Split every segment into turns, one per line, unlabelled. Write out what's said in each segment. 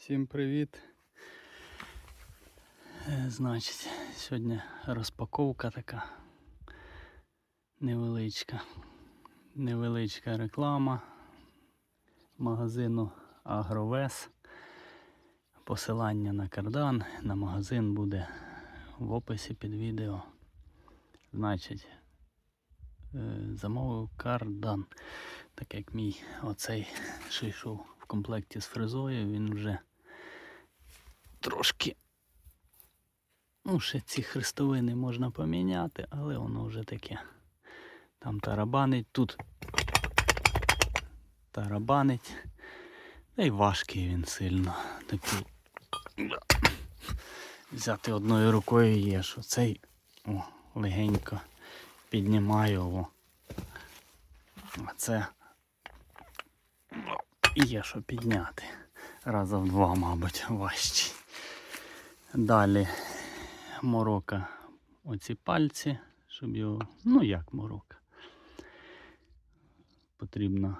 Всім привіт. Е, Значить, сьогодні розпаковка така невеличка. Невеличка реклама магазину Агровес. Посилання на кардан на магазин буде в описі під відео. Значить, е, замовив кардан. Так як мій оцей що йшов в комплекті з фрезою, він вже трошки. Ну, ще ці хрестовини можна поміняти, але воно вже таке. Там тарабанить, тут тарабанить. Та й важкий він сильно. Такий. Взяти одною рукою є, що цей о, легенько піднімаю. О. А це є що підняти. Раза в два, мабуть, важчий. Далі морока оці пальці, щоб його. Ну як морока. Потрібно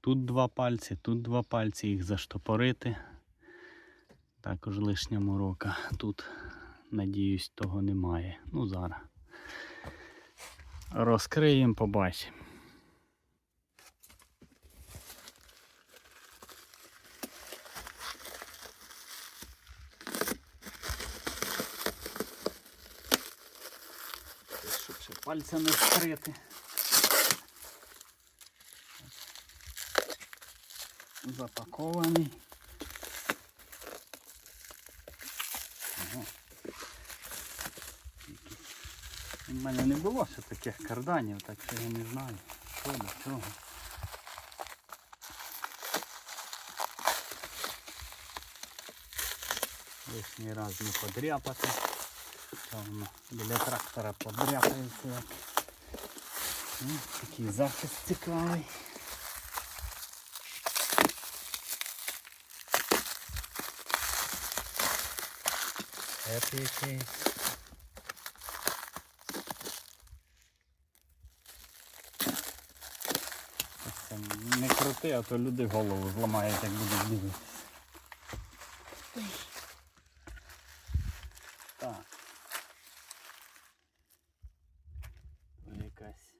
тут два пальці, тут два пальці, їх заштопорити. Також лишня морока. Тут, надіюсь, того немає. Ну зараз. Розкриємо, побачимо. Щоб ще пальця не вскрити. Запакований. У мене не було ще таких карданів, так що я не знаю, що до чого. Лишній раз не подряпати. Та воно біля трактора подряпається як. Ну, такий захист цікавий. Якийсь. Не крути, а то люди голову зламають, як будуть дивитися. Так. Тут якась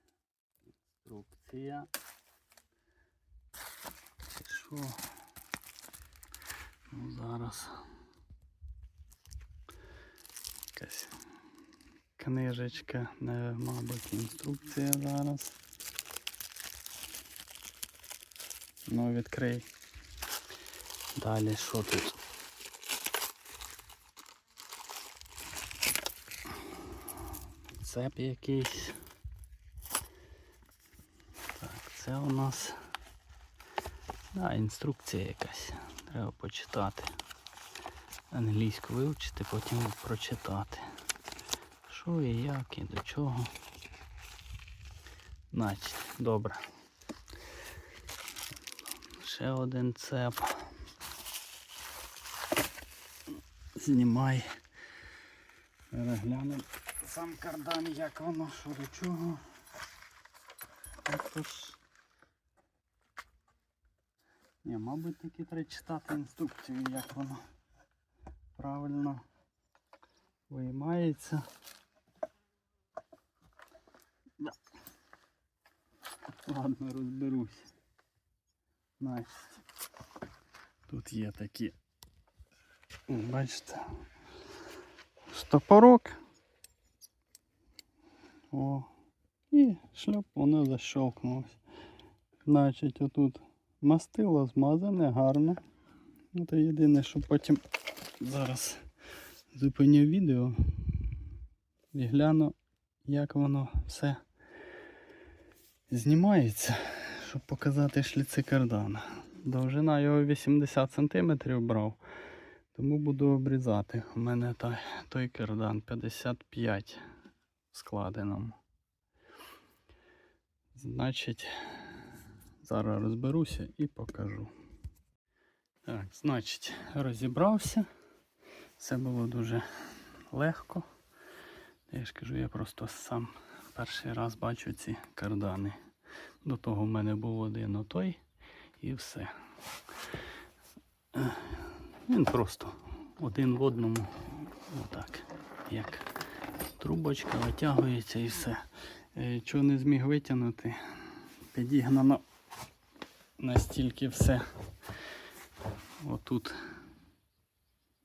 інструкція. Що? Ну зараз. Якась книжечка, не, мабуть, інструкція зараз. Ну, відкрий. Далі що тут? Цеп якийсь. Так, це у нас да, інструкція якась. Треба почитати. Англійську вивчити, потім прочитати. Що і як і до чого. Значить, добре. Ще один цеп. Знімай. Переглянемо сам кардан, як воно, що до чого. Також. Ні, мабуть, таки треба читати інструкцію, як воно правильно виймається. Да. Ладно, розберусь. Значить, тут є такі, бачите, штопорок. О, і шльоп, воно защелкнулось. Значить, отут мастило змазане гарно. Ну, то єдине, що потім зараз зупиню відео і гляну, як воно все знімається щоб показати шліци кардана. Довжина його 80 см брав, тому буду обрізати. У мене той, той кардан 55 в складеному. Значить, зараз розберуся і покажу. Так, значить, розібрався. Все було дуже легко. Я ж кажу, я просто сам перший раз бачу ці кардани. До того в мене був один отой і все. Він просто один в одному, отак, як трубочка витягується і все. Е, Чого не зміг витягнути, підігнано настільки все. Отут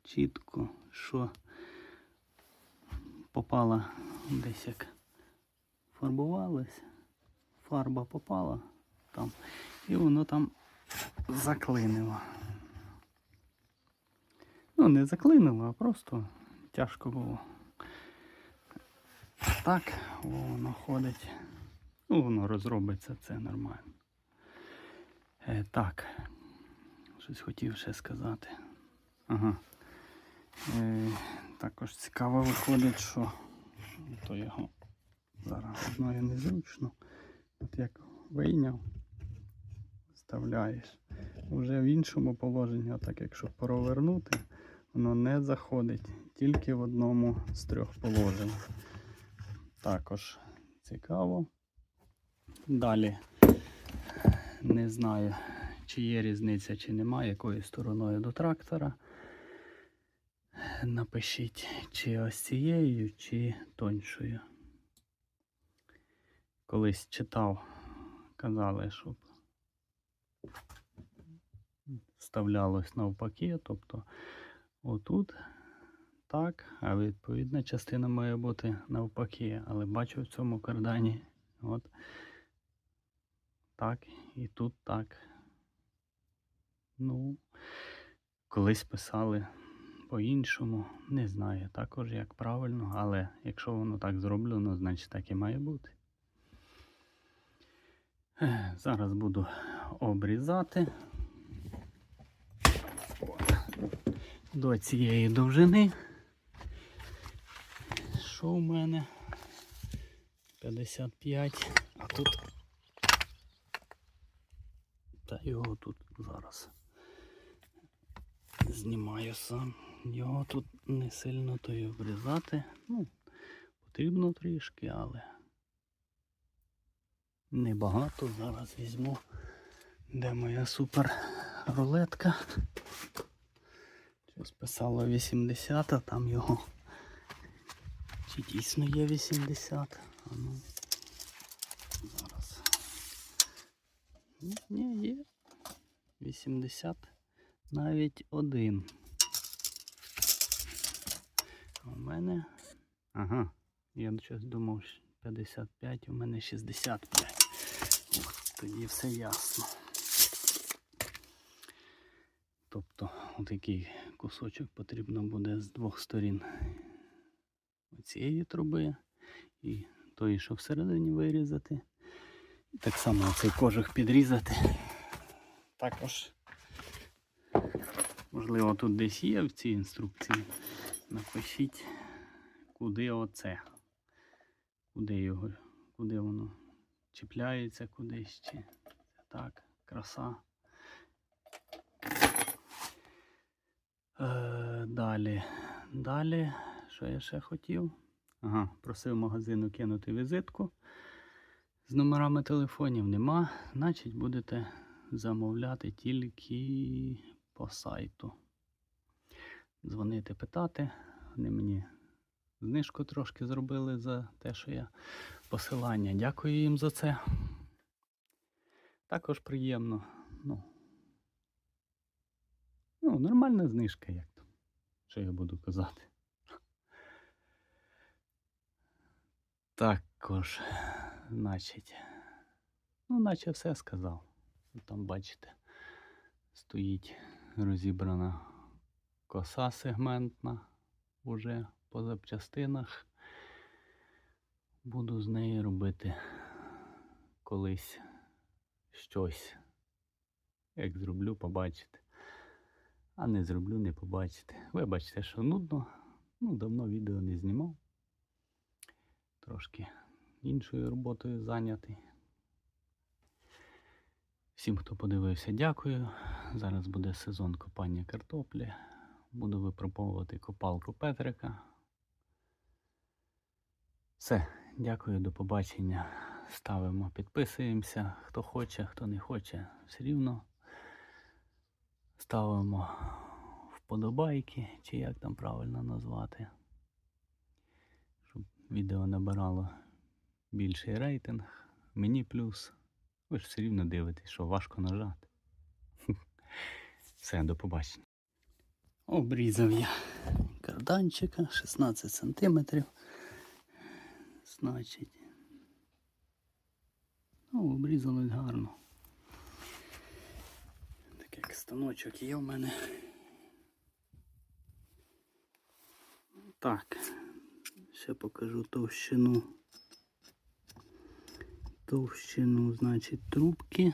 чітко, що попала десь як фарбувалась, фарба попала там, і воно там заклинило. Ну, не заклинило, а просто тяжко було. Так, воно ходить. Ну, воно розробиться, це нормально. Е, так. Щось хотів ще сказати. Ага. Е, також цікаво виходить, що то його зараз одною незручно. От як вийняв, вставляєш. Уже в іншому положенні, так якщо провернути, воно не заходить тільки в одному з трьох положень. Також цікаво. Далі не знаю, чи є різниця, чи немає, якою стороною до трактора. Напишіть, чи ось цією, чи тоньшою. Колись читав, казали, щоб вставлялось навпаки, тобто отут так, а відповідна частина має бути навпаки. Але бачу в цьому кардані, от так, і тут так. Ну, колись писали по-іншому, не знаю також як правильно, але якщо воно так зроблено, значить так і має бути. Зараз буду обрізати до цієї довжини. Що в мене? 55, а тут. Його тут зараз знімаю сам. Його тут не сильно то й обрізати. Ну, потрібно трішки, але небагато. Зараз візьму. Де моя супер рулетка? Щось писало 80, а там його. Чи дійсно є 80? А ну. Зараз. Ні, є. 80 навіть один. У мене. Ага. Я щось думав, 55, у мене 65. От, тоді все ясно. Тобто отакий кусочок потрібно буде з двох сторін цієї труби і тої, що всередині вирізати. І так само цей кожух підрізати. Також, можливо, тут десь є в цій інструкції. Напишіть, куди оце, куди його, куди воно чіпляється кудись, чи так, краса. Е, далі. Далі, що я ще хотів? Ага, просив магазину кинути візитку з номерами телефонів. Нема. Значить, будете замовляти тільки по сайту. Дзвонити, питати. Вони мені знижку трошки зробили за те, що я посилання. Дякую їм за це. Також приємно. Ну, ну нормальна знижка, як то. Що я буду казати. Також, значить, ну, наче все сказав. Там, бачите, стоїть розібрана коса сегментна уже по запчастинах. Буду з неї робити колись щось. Як зроблю, побачите. А не зроблю, не побачите. Вибачте, що нудно. Ну, давно відео не знімав. Трошки іншою роботою зайнятий. Всім, хто подивився, дякую. Зараз буде сезон копання картоплі. Буду випробовувати копалку Петрика. Все, дякую, до побачення. Ставимо, підписуємося. Хто хоче, хто не хоче, все рівно ставимо вподобайки, чи як там правильно назвати. Щоб відео набирало більший рейтинг. Мені плюс. Ви ж все рівно дивитесь, що важко нажати. Все, до побачення. Обрізав я карданчика 16 сантиметрів. Значить. Ну, обрізалось гарно. Так як станочок є в мене. Так, ще покажу товщину. Товщину, значить, трубки,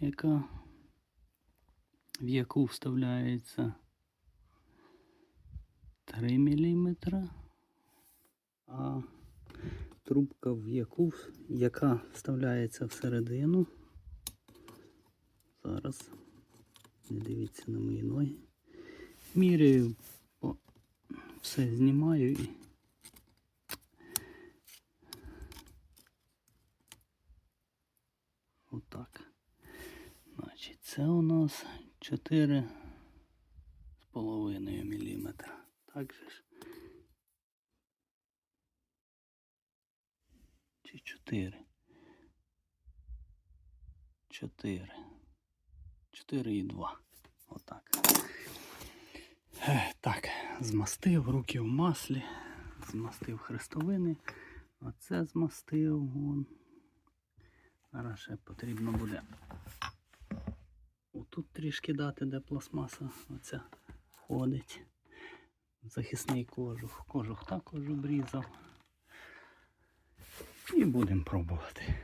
яка в яку вставляється 3 мм, а трубка, в яку, яка вставляється всередину. Зараз не дивіться на мої ноги. Міряю, все знімаю і отак. Значить, це у нас 4 з половиною міліметра. Так же ж. Чи 4? 4. 4 і 2. Отак. Так, змастив руки в маслі, змастив хрестовини, оце змастив. Вон. Зараз ще потрібно буде отут трішки дати, де пластмаса оця ходить. Захисний кожух. Кожух також обрізав. І будемо пробувати.